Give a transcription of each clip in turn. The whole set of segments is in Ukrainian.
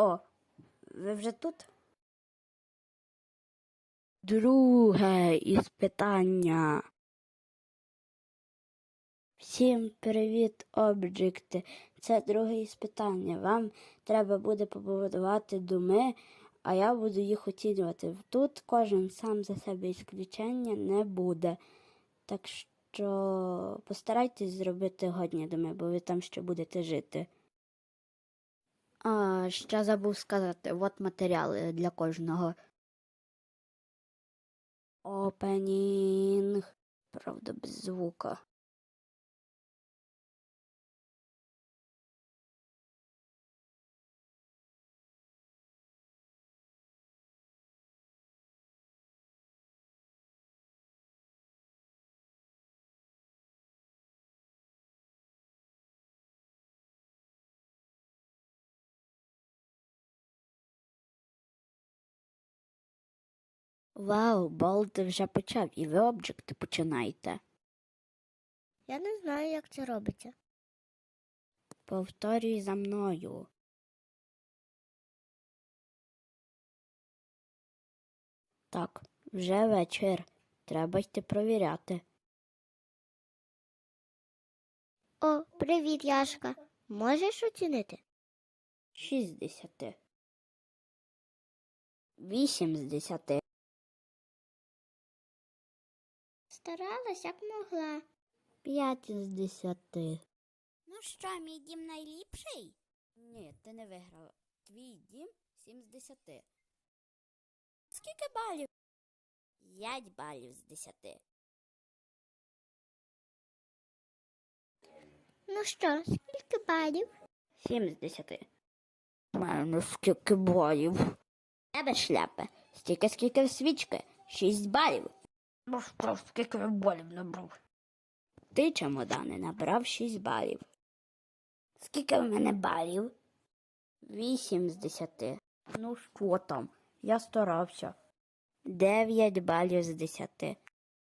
О, ви вже тут? Друге іспитання. Всім привіт, обджекти. Це друге іспитання. Вам треба буде побудувати думи, а я буду їх оцінювати. Тут кожен сам за себе ісключення не буде. Так що постарайтесь зробити годні думи, бо ви там ще будете жити. А, ще забув сказати, от матеріали для кожного. Опенінг. Правда, без звука. Вау, болт вже почав, і ви обджекти починаєте. Я не знаю, як це робиться. Повторюй за мною. Так, вже вечір. Треба йти провіряти. О, привіт, Яшка. Можеш оцінити? Шість з десяти. Вісім з десяти. Старалась, як могла. П'ять з десяти. Ну що, мій дім найліпший? Ні, ти не виграла. Твій дім сім з десяти. Скільки балів? П'ять балів з десяти. Ну що, скільки балів? Сім з десяти. У мене скільки балів. Тебе шляпа. Стільки скільки в свічки. Шість балів. Ну що, скільки я балів набрав? Ти, чемодане, набрав шість балів. Скільки в мене балів? Вісім з десяти. Ну що там? Я старався. Дев'ять балів з десяти.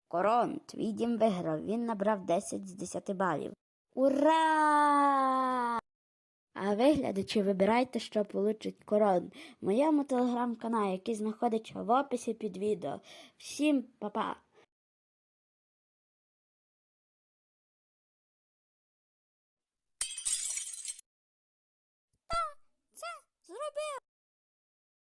Корон, твій дім виграв. Він набрав 10 з 10 балів. Ура! А ви, глядачі, вибирайте, що получить корон в моєму телеграм-каналі, який знаходиться в описі під відео. Всім па-па! Bär.